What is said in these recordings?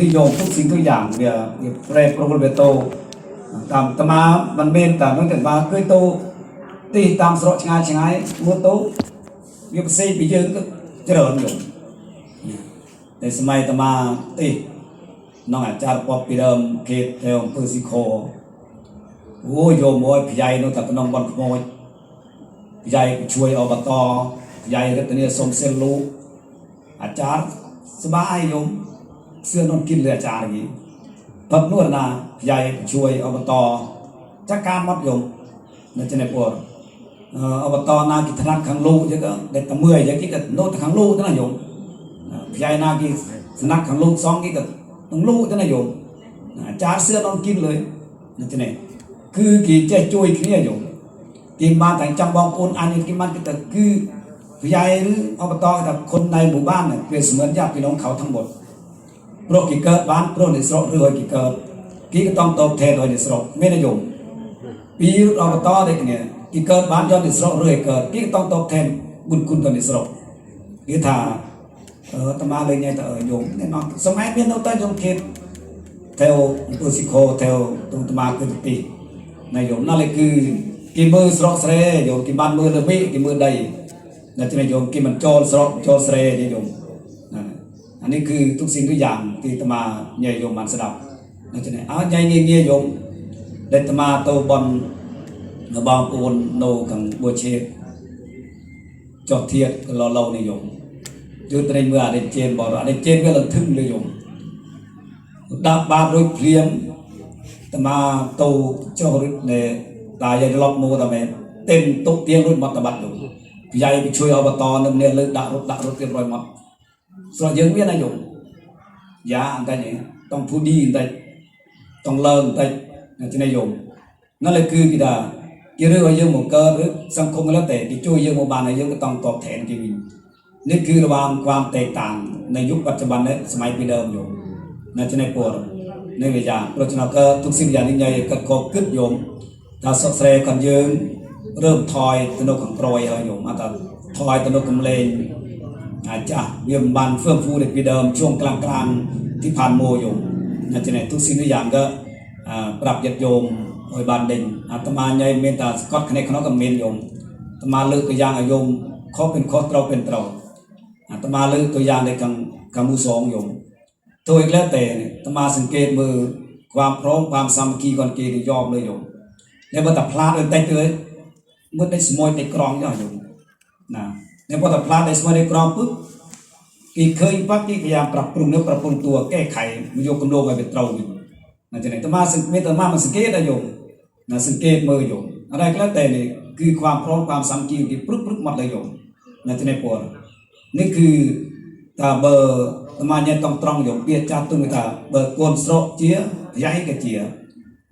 นิยมทุกสิ่งทุกอย่างเดียเปรโปรเบโตตามตมาบันเมนตามนั่นแต่มาเคยโตตีตามสระชงายชงายมัวโตยุบซีปีเยอะก็เจริญอยู่ในสมัยตมาตีน้องอาจารย์ปอบปีเดิมเกตเทอมเพื่อสิโคโอโยมโอ้ยพี่ใหญ่นู้นแต่ก็น้องบอลขโมยพี่ใหญ่ช่วยอบตพี่ใหญ่ก็ตเนี้สมเซลลูอาจารย์สบายโยม เสื้อนอนกินเลยอาจารย์อย่างนี้ปัดนวดนาใหญ่ช่วยอบตจัดการมัดยมในเจเนปวดเอ่ออบตนากิธนักขังลูกจะก็เด็กตะเมื่อยอย่างนี้ก็โนตขังลูกนั่นนะโยมเอ่อใหญ่นากิธนักขังลูกสองกี่ก็ต้องลูกนั่นนะโยมอาจารย์เสื้อนอนกินเลยนั่นเจเนคือกี่ใจช่วยគ្នាโยมกินมาแต่จำบองปูนอันนี้กินมันก็แต่คือผู้ใหญ่หรืออบตแต่คนในหมู่บ้านเนี่ยเปรียบเสมือนญาติพี่น้องเขาทั้งหมด ព្រោះគេកើតបានព្រោះអ្នកស្រុកឬឲ្យគេកើតគេក៏តំតបថែឲ្យអ្នកស្រុកមាននិយមពីរបតតែគ្នាគេកើតបានយកអ្នកស្រុកឬឲ្យកើតគេក៏តំតបថែបុណ្យគុណទៅអ្នកស្រុកគេថាអឺតមាលេងតែឲ្យយំអ្នកនោះសម័យមាននៅតែយំគៀបតែអូពុសិកោតែអូទុំតមាគឺទីណាយំនោះគឺគេមើលស្រកស្រែយំគេបានមើលលើមីគេមើលដីដូច្នេះយំគេមិនចូលស្រកចូលស្រែទេយំ อันนี้คือทุกสิ่งทุกอย่างที่ตมาใหญ่โยมมันสดับนั่นจะไหนอ้าวใหญ่เงี้ยเงี้ยโยมได้ตมาโตบอลบางปูนโนกังบัวเชฟจอดเทียดก็รอเราในโยมยืนในเมื่อได้เจนบอกว่าได้เจนก็ระทึ่งเลยโยมดาบาโดยเพลียมตมาโตเจ้าฤทธิ์ในตายใหญ่ล็ rồi dân biết là dùng giá người ta nhỉ tông thu đi người ta tông lơ người ta là thế này dùng nó là cứ cái đó cái rửa dân một cơ rửa xong không có lá tệ thì chui dân một bàn này dân cái tông tọt thẹn cái mình นี่คือความความแตกต่างในยุคปัจจุบันและสมัยปีเดิมอยู่นั่นจะในปวดในเวลาเพราะฉะนั้นก็ทุกสิ่งอย่างนี้ใหญ่ก็กบกึดโยมถ้าสอบเสรคนยืนเริ่มทอยตนกของกรอยเอาโยมอาจจะทอยตนกกำเลง อาจจะเยี่ยมบันเฟื่องฟูเด็กปีเดิมช่วงกลางกลางที่ผ่านโมอยู่อาจจะในทุกสิ่งทุกอย่างก็ปรับยัดโยมโอยบานเด่นอาตมาใหญ่เมตตาสกอตคเนคขนกับเมนโยมอาตมาเลือกตัวอย่างอโยมเขาเป็นเขาเราเป็นเราอาตมาเลือกตัวอย่างในกังกังมูสองโยมตัวอีกแล้วแต่อาตมาสังเกตมือความพร้อมความสามัคคีก่อนเกณฑ์ยอมเลยโยมแล้วมันแต่พลาดเลยแต่เลยมันได้สมอยต่กรองย่อดโยมนะ นพอแต่พลาดในสมัยกรองปุ๊บกีเคยปั๊บกีพยายามปรับปรุงเนื้อปรับปรุงตัวแก้ไขมันโยกกำโลงไปเป็นเตราอยู่นั่นจะไหนแต่มาสังเกตแต่มามันสังเกตนะโยมนะสังเกตมือโยมอะไรก็แล้วแต่เนี่ยคือความพร้อมความสามัคคีที่ปรึกปรึกหมดเลยโยมนั่นจะไหนปวดนี่คือตาเบอร์ตมาเนี่ยต้องตรองโยมเปียจัดตุ้งตาเบอร์โกนสโรเจียพยายกับเจีย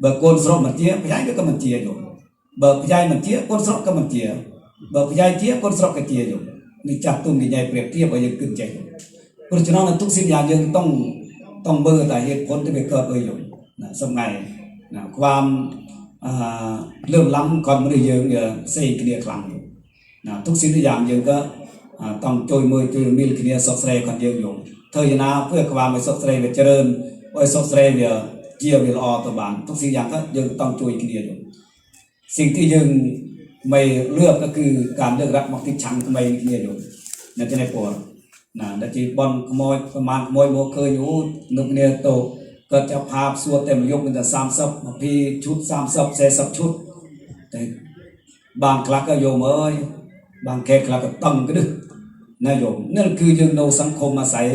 เบอร์โกนสโรมันเจียพ ยายก็มันเจียโยมเบอร์พยายมันเจียโกนสโรก็มันเจียเบอร์พยายเจียโกนสโรก็เจียโยม នេះចាស់ទុំនិយាយប្រៀបធៀបឲ្យយើងគិតចេះព្រោះចំណងទុកสิ่งយ៉ាងយើងต้องต้องមើលតែเหตุผลที่វាកើតអីយំណាសំងៃណាความអឺលើមឡំគាត់មនុស្សយើងវាផ្សេងគ្នាខ្លាំងណាទុកสิ่งทุกอย่างយើងក៏ต้องជួយមើលជួយមីលគ្នាសុខស្រីគាត់យើងយំធ្វើយ៉ាងណាเพื่อความឲ្យសុខស្រីវាច្រើនឲ្យសុខស្រីវាជាវាល្អទៅបានទុកสิ่งយ៉ាងក៏យើងต้องជួយគ្នាយំสิ่งที่យើង ไม่เลือกก็คือการเลือกรักมักที่ชังทำไมเนี่ยอยู่นั่นจะในปวดนะดัจีบอลขโมยประมาณขโมยโมเคยอยู่นุกเนี่ยโตก็จะพาสัวเต็มยกเป็นแต่สามสับมาพีชุดสามสับเซสับชุดแต่บางคลักก็โยมเอ้ยบางแค่คลักก็ตั้งก็ดึกนะโยมนั่นคือยังនៅសង្គមអាស្រ័យ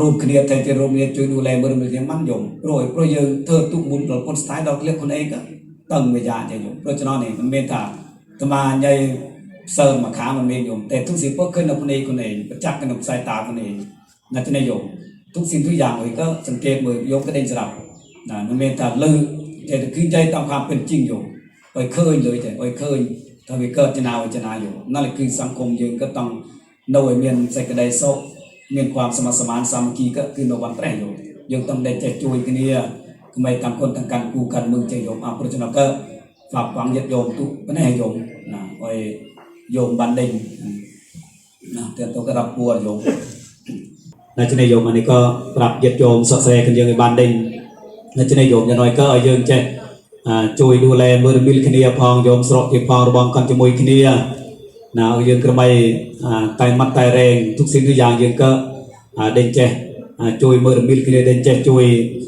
រួមគ្នាតែជារួមគ្នាជួយดูแลមើលមើលគ្នាមិនយំព្រោះព្រោះយើងធ្វើទុកមុនដល់ពុនស្ទាយដល់ក្លៀកខ្លួនឯងក៏ ตั้งวิญญาณจะอยู่เพราะฉะนั้นเนี่ยมันเมตตาตมาใหญ่เสริมมาขามันเมตโยมแต่ทุกสิ่งพวกขึ้นนับคนเองคนเองประจักษ์กันนับสายตาคนเองนั่นจะในโยมทุกสิ่งทุกอย่างเลยก็สังเกตมือยมก็เด่นสลับนะมันเมตตาลือแต่คือใจตามความเป็นจริงอยู่ไปเคยเลยแต่ไปเคยถ้าไปเกิดจะนาวจะนาอยู่นั่นแหละคือสังคมยืนก็ต้องโวยเมียนใส่กระไดโซเมียนความสมัครสมานสามัคคีก็คือโนวันแตรอยู่ยังต้องได้ใจจุยกันเนี่ย างกันกูกันมึงจะโยมอ่ะเพราะฉะนั้นก็ฝากฟังญาติโยมทุกไม่ให้โยมนะไว้โยมบันเดงนะเตือนตัวกระดับปัวโยม ណាស់ជាញោមអានេះក៏ប្រាប់ញាតិញោមសកស្រែគ្នាយើងឲ្យបានដេញណាស់ជាញោមយ៉ាងน้อยក៏ឲ្យយើងចេះអាជួយดูแลមើលរំលីលគ្នាផងយោមស្រុកជាផងរបងកាន់ជាមួយគ្នា ណាឲ្យយើងក្របីអាតែមាត់តែរែងទុកสิ่งทุกយ៉ាងយើងក៏អាដេញចេះអាជួយមើលរំលីលគ្នាដេញចេះជួយអា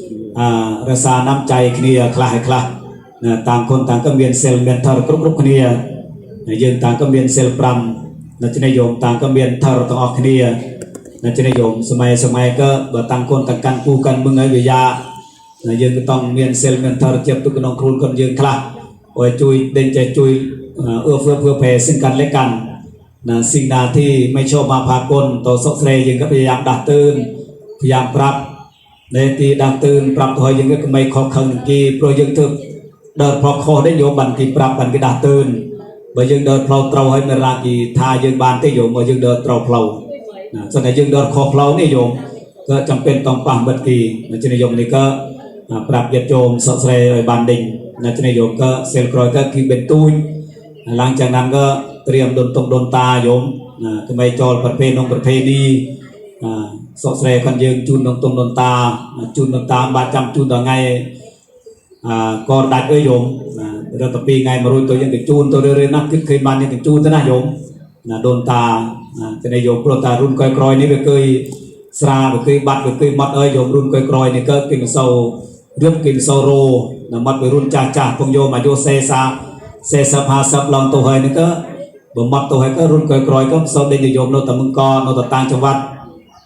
រក្សាน้ำใจគ្នាខ្លះឲ្យខ្លះណាតាមคนต่างក៏មានសិលមានធម៌គ្រប់គ្រប់គ្នាហើយយើងต่างក៏មានសិល5នៅជានិយមต่างក៏មានធម៌ទាំងអស់គ្នានៅជានិយមសម័យសម័យក៏បើតាំងคนតាំងកាន់គូកាន់មឹងឲ្យវាយ៉ាណាយើងក៏ต้องមានសិលមានធម៌ជាប់ទុកក្នុងខ្លួនខ្លួនយើងខ្លះឲ្យជួយដេញចេះជួយអឺเอื้อเฟื้อเผื่อแผ่ซึ่งกันและกัน ណាสิ่ងណាที่ไม่ชอบมาพากลต่อសកស្រីយើងក៏พยายามដាស់តឿនพยายามប្រាប់ ในตีดังตื่นปรับถอยยังไงก็ไม่ขอขังกีโปรยังตึกเดินพอคอได้โยบันกีปรับบันกีดังตื่นเมื่อยังเดินเพลาเตาให้เมรากีทายังบานได้โยมเมื่อยังเดินเตาเพลาส่วนไหยังเดินคอเพลานี่โยมก็จำเป็นต้องปังบันกีนะจนโยมนี่ก็ปรับยัดโยมสเสรยบานดิงนะจนโยมก็เซลครอยก็คือเป็นตุ้หลังจากนั้นก็เตรียมดนตรงดนตาโยมนะทำไมจอลประเพณองประเพณี សោកស្រីគាត់យើងជូនដល់ទុំដល់តាជូនដល់តាបាទចាំជូនដល់ថ្ងៃអឺក៏ដាច់អើយយមរត់ទៅពីថ្ងៃមួយរួចទៅយើងទៅជូនទៅរឿយៗណាគិតឃើញបានយើងទៅជូនទៅណាយមណាដូនតាទៅនេះយមព្រោះតារុនក្រោយក្រោយនេះវាគឺស្រាវាគឺបាត់វាគឺមាត់អើយយមរុនក្រោយក្រោយនេះកើតគេមិនសូវរៀបគេមិនសូវរោណាមាត់វារុនចាស់ចាស់ពងយមអាយុ40 40 50ឡើងទៅហើយនេះក៏បើមាត់ទៅហើយក៏រុនក្រោយក្រោយក៏មិនសូវដេញយមនៅតែមឹងកនៅតែតាំងចង្វាត់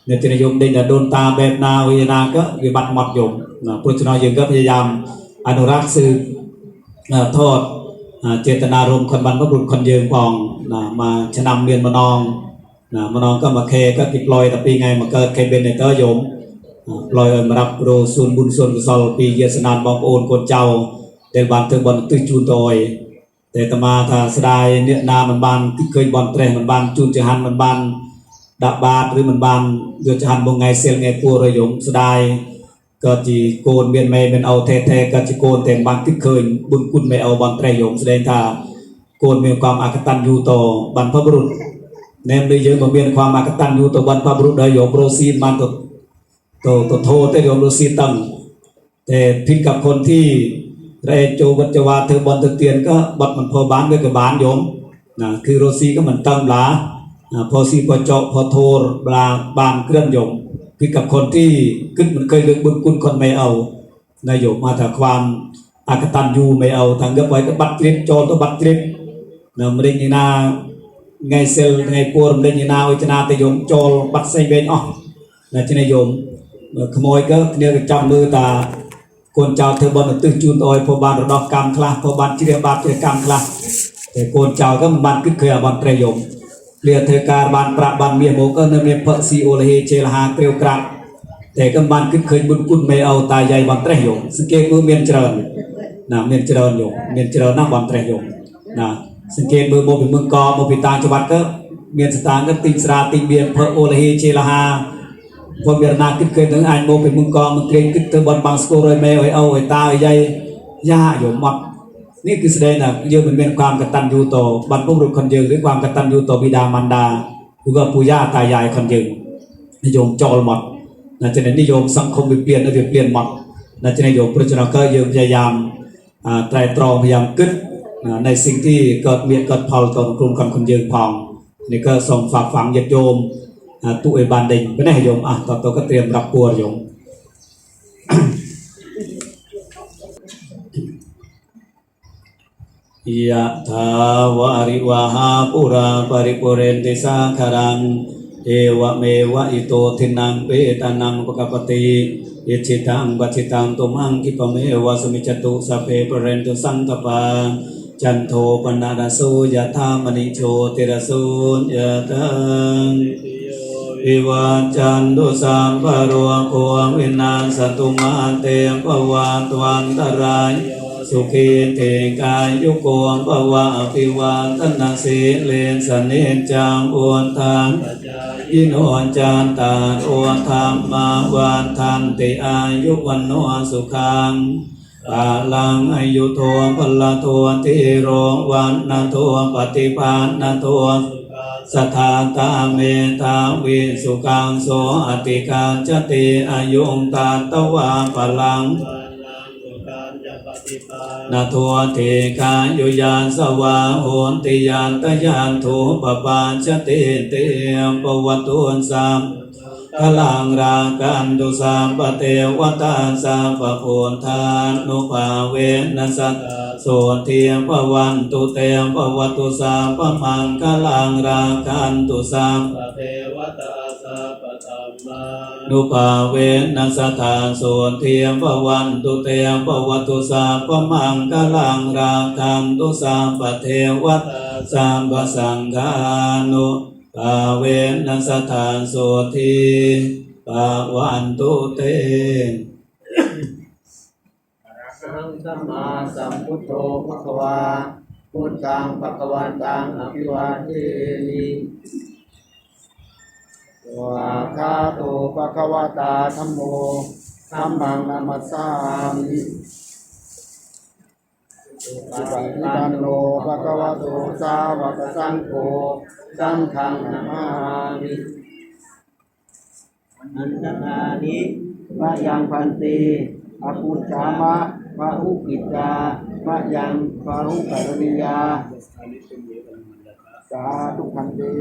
អ្នកនិយមដេញដូនតាបែបណាវិញ្ញាណាក៏វាបាត់មត់យំព្រោះចំណោយើងក៏ព្យាយាមអនុរ័ក្សគឺថតចេតនារួមខនបានមករួមខនយើងផងណាមកឆ្នាំមានម្ដងណាម្ដងក៏មកខេក៏គេផ្លយតែ2ថ្ងៃមកកើត Cabineter យមផ្លយឲ្យសម្រាប់ប្រសូនមុនសូនកសលពីយាសនានបងប្អូនកូនចៅដែលបានធ្វើបន្ទិសជូនទៅឲ្យតែអាត្មាថាស្ដាយអ្នកណាមិនបានឃើញបនត្រេះមិនបានជូនចហានមិនបាន ដាក់បាតឬមិនបានយកចង្ហាន់បងថ្ងៃសិលថ្ងៃពួររយមស្ដាយក៏ជាកូនមានមេមានអូថេថេក៏ជាកូនតែមិនបានគិតឃើញបុណ្យគុណមេអូបនត្រេះយមស្ដែងថាកូនមានความអកតញ្ញូតបានភពរុទ្ធណែមដូចយើងក៏មានความអកតញ្ញូតបានភពរុទ្ធដែរយមរស់ស៊ីបានទៅទៅទៅធោទេយមរស់ស៊ីតឹងតែผิดกับคนที่ រែចូលវត្តចវាធ្វើបន់ទៅទៀនក៏បាត់មិនផបានវាក៏បានយមណាគឺរស់ស៊ីក៏មិនតឹងឡា พอซีพอเจาะพอโทรบลาบานเคลื่อนโยมคือกับคนที่ขึ้นมันเคยเลือกบุญคุณคนไม่เอานายโยมมาถ้าความอากตันยูไม่เอาทางเก็บไว้ก็บัตรริยมจอตัวบัตรริยนะไม่ได้ยินาไงเซลไงปัวไม่ได้ยินาวิจนาแต่โยมจอบัตรใส่เบนอ๋อนะที่นายโยมขโมยก็เนี่ยก็จำมือตาคนเจ้าเธอบอลตื้จูนออยพอบานระดอกกรรมคลาพอบานที่เรียบบาทเรียกรรมคลาแต่คนเจ้าก็มันบันขึ้นเคยบอลเตรยม លៀនធ្វើការបានប្រាប់បានមានមកនៅមានផឹកស៊ីអូលហេជេលហាក្រាវក្រាក់តែក៏បានគិតឃើញបុណ្យគុណមេអោតាយាយបានត្រេះយងសង្កេតមើលមានច្រើនណាមានច្រើនយងមានច្រើនណាស់បានត្រេះយងណាសង្កេតមើលមកពីមឹងកមកពីតាច្បាប់ក៏មានស្ថានភាពទីស្រាទីមានផឹកអូលហេជេលហាពលមានណាគិតឃើញនឹងអាចមកពីមឹងកមកត្រេងគិតទៅបនបាំងស្គររយមេអោយអោយតាយាយយ៉ាយមមក นี่คือแสดงนะเยอะมันเป็นความกตัญญูต่อบรรพบุรุษคนยืนหรือความกตัญญูต่อบิดามารดา หรือว่าปู่ย่าตายายคนยืนนิยมจอลหมดนะจะนิยมสังคมเปลี่ยนอะเปลี่ยนหมดนะจะนิยมพระเจ้าก็ยืมพยายามไตรตรองพยายามกึศในสิ่งที่เกิดเมียเกิดพอลตอกลุ่มคนคนยืนพองนี่ก็ส่งฝากฝังญาติโยมตุเอบานเด้งไปไหนโยมอะต่อตัวก็เตรียมรับปัวโยม ยะถาวาริวหาปุราปริปุเรนติสาคารัง เอวะเมวะอิโตทินังเปตานังปกปติอิจิตังปัจิตังตุมังคิปเมวะสมิจตุสัพเพปเรนตุสังกปาจันโทปนาดาสุยะธามณิโชติรสุญยะตังอิวาจันตุสัมปะโรโควินาสตุมาเตปวัตวันตราย สุขีเทกายยุโกงปวะอภิวันตนาสีเลนสนิจจังอุนทางยิโนจันตาโอธรรมาวันทันติอายุวันโนสุขังปาลังอายุโทพละโทติโรวันนาโทปฏิปานนาโทสัทธาตาเมตาวิสุกังโสอติกาจติอายุงตาตวาปลัง นาทัวเทกายุยานสวาโหนติยานตยานทุปปาชเตเตมปวัตุนสามพลังรากันตุสามปเทวตาสามปโอนทานุภาเวนัสสตโสเทียมปวันตุเตมปวัตุสามปมังคลังรากันตุสามเทวตาสัพพธัมมา นุภาเวนัสถานโสเทียมปวันตุเตียมปวัตุสาปมังกลังราคันตุสาปเทวัตสามปสังฆานุภาเวนัสถานโสทีปวันตุเตสังสัมมาสัมพุทโธภควาพุทธังภควันตังอภิวาเท วาคาโตภควตาธัมโมธัมมังนามัสสามิสุปฏิปันโนภควโตสาวกสังโฆสังฆังนามามิอันตนานิวะยังพันติอาปุจามะวะอุกิจาวะยังวะอุกรณิยาสาธุพันติ